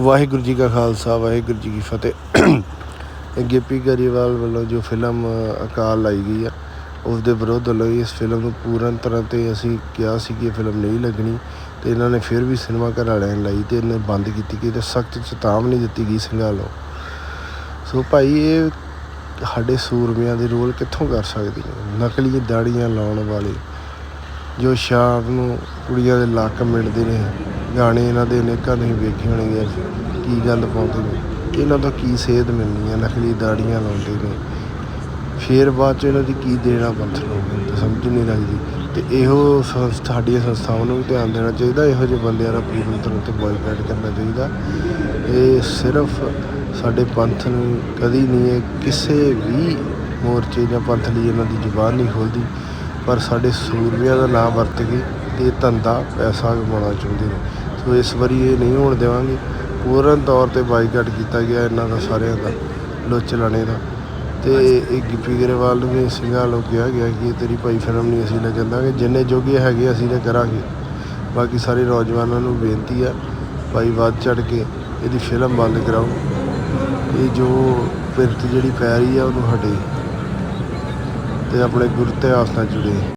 ਵਾਹਿਗੁਰੂ ਜੀ ਕਾ ਖਾਲਸਾ, ਵਾਹਿਗੁਰੂ ਜੀ ਕੀ ਫਤਿਹ। ਇਹ ਗਿੱਪੀ ਗਰੀਵਾਲ ਵੱਲੋਂ ਜੋ ਫਿਲਮ ਅਕਾਲ ਲਾਈ ਗਈ ਆ ਉਸ ਦੇ ਵਿਰੋਧ ਵੱਲੋਂ ਇਸ ਫਿਲਮ ਨੂੰ ਪੂਰਨ ਤਰ੍ਹਾਂ ਤੇ ਅਸੀਂ ਕਿਹਾ ਸੀ ਕਿ ਇਹ ਫਿਲਮ ਨਹੀਂ ਲੱਗਣੀ ਤੇ ਇਹਨਾਂ ਨੇ ਫਿਰ ਵੀ ਸਿਨੇਮਾ ਘਰ ਵਾਲਿਆਂ ਨੇ ਲਾਈ ਤੇ ਇਹਨੇ ਬੰਦ ਕੀਤੀ ਕਿ ਤੇ ਸਖਤ ਚੇਤਾਵਨੀ ਦਿੱਤੀ ਗਈ ਸਿੰਘਾਂ ਸੋ ਭਾਈ, ਇਹ ਸਾਡੇ ਸੂਰਮਿਆਂ ਦੇ ਰੋਲ ਕਿੱਥੋਂ ਕਰ ਸਕਦੇ ਨੇ? ਨਕਲੀ ਦਾੜੀਆਂ ਲਾਉਣ ਵਾਲੇ ਜੋ ਸ਼ਾਮ ਨੂੰ ਕੁੜੀਆਂ ਦੇ ਲੱਕ ਮਿਲਦੇ ਨੇ ਗਾਣੇ ਇਹਨਾਂ ਦੇ ਅਨੇਕਾਂ ਤੁਸੀਂ ਵੇਖੇ ਹੋਣਗੇ ਕੀ ਗੱਲ ਪਾਉਂਦੇ ਨੇ। ਇਹਨਾਂ ਤੋਂ ਕੀ ਸੇਧ ਮਿਲਣੀ ਹੈ ਨਕਲੀ ਦਾੜੀਆਂ ਲਾਉਂਦੇ ਨੇ। ਫਿਰ ਬਾਅਦ ਚ ਇਹਨਾਂ ਦੀ ਕੀ ਦੇਣਾ ਪੰਥ ਨੂੰ, ਤਾਂ ਸਮਝ ਨਹੀਂ ਲੱਗਦੀ। ਤੇ ਇਹੋ ਸੰਸਥਾ ਸਾਡੀਆਂ ਸੰਸਥਾਵਾਂ ਨੂੰ ਵੀ ਧਿਆਨ ਦੇਣਾ ਚਾਹੀਦਾ, ਇਹੋ ਜਿਹੇ ਬੰਦਿਆਂ ਦਾ ਪੂਰਨ ਤਰ੍ਹਾਂ ਤੇ ਬਾਈਕਾਟ ਕਰਨਾ ਚਾਹੀਦਾ। ਇਹ ਸਿਰਫ ਸਾਡੇ ਪੰਥ ਨੂੰ ਕਦੀ ਨਹੀਂ ਇਹ ਕਿਸੇ ਵੀ ਮੋਰਚੇ ਜਾਂ ਪੰਥ ਲਈ ਇਹਨਾਂ ਦੀ ਜ਼ੁਬਾਨ ਨਹੀਂ ਖੋਲਦੀ। ਪਰ ਸਾਡੇ ਸੂਰਮਿਆਂ ਦਾ ਨਾਮ ਵਰਤ ਕੇ ਇਹ ਧੰਦਾ ਪੈਸਾ ਕਮਾਉਣਾ ਚਾਹੁੰਦੇ ਨੇ। ਸੋ ਇਸ ਵਾਰੀ ਇਹ ਨਹੀਂ ਹੋਣ ਦੇਵਾਂਗੇ। ਪੂਰਨ ਤੌਰ ਤੇ ਬਾਈਕਾਟ ਕੀਤਾ ਗਿਆ ਇਹਨਾਂ ਦਾ, ਸਾਰਿਆਂ ਦਾ, ਲੁੱਚ ਲਾਣੇ ਦਾ। ਤੇ ਇਹ ਗਿੱਪੀ ਗਰੇਵਾਲ ਨੂੰ ਵੀ ਸਿੰਘਾਂ ਲੋਕ ਕਿਹਾ ਗਿਆ ਕਿ ਇਹ ਤੇਰੀ ਭਾਈ ਫਿਲਮ ਨਹੀਂ ਅਸੀਂ ਲੈ ਚੱਲਾਂਗੇ। ਜਿੰਨੇ ਜੋਗੇ ਹੈਗੇ ਅਸੀਂ ਨੇ ਕਰਾਂਗੇ। ਬਾਕੀ ਸਾਰੇ ਨੌਜਵਾਨਾਂ ਨੂੰ ਬੇਨਤੀ ਆ, ਭਾਈ ਵੱਧ ਚੜ ਕੇ ਇਹਦੀ ਫਿਲਮ ਬੰਦ ਕਰਾਓ। ਇਹ ਜੋ ਪਿਰਤ ਜਿਹੜੀ ਪੈ ਰਹੀ ਆ, ਉਹਨੂੰ ਹਟੇ। ਤੇ ਆਪਣੇ ਗੁਰ ਇਤਿਹਾਸ ਨਾਲ ਜੁੜੇ।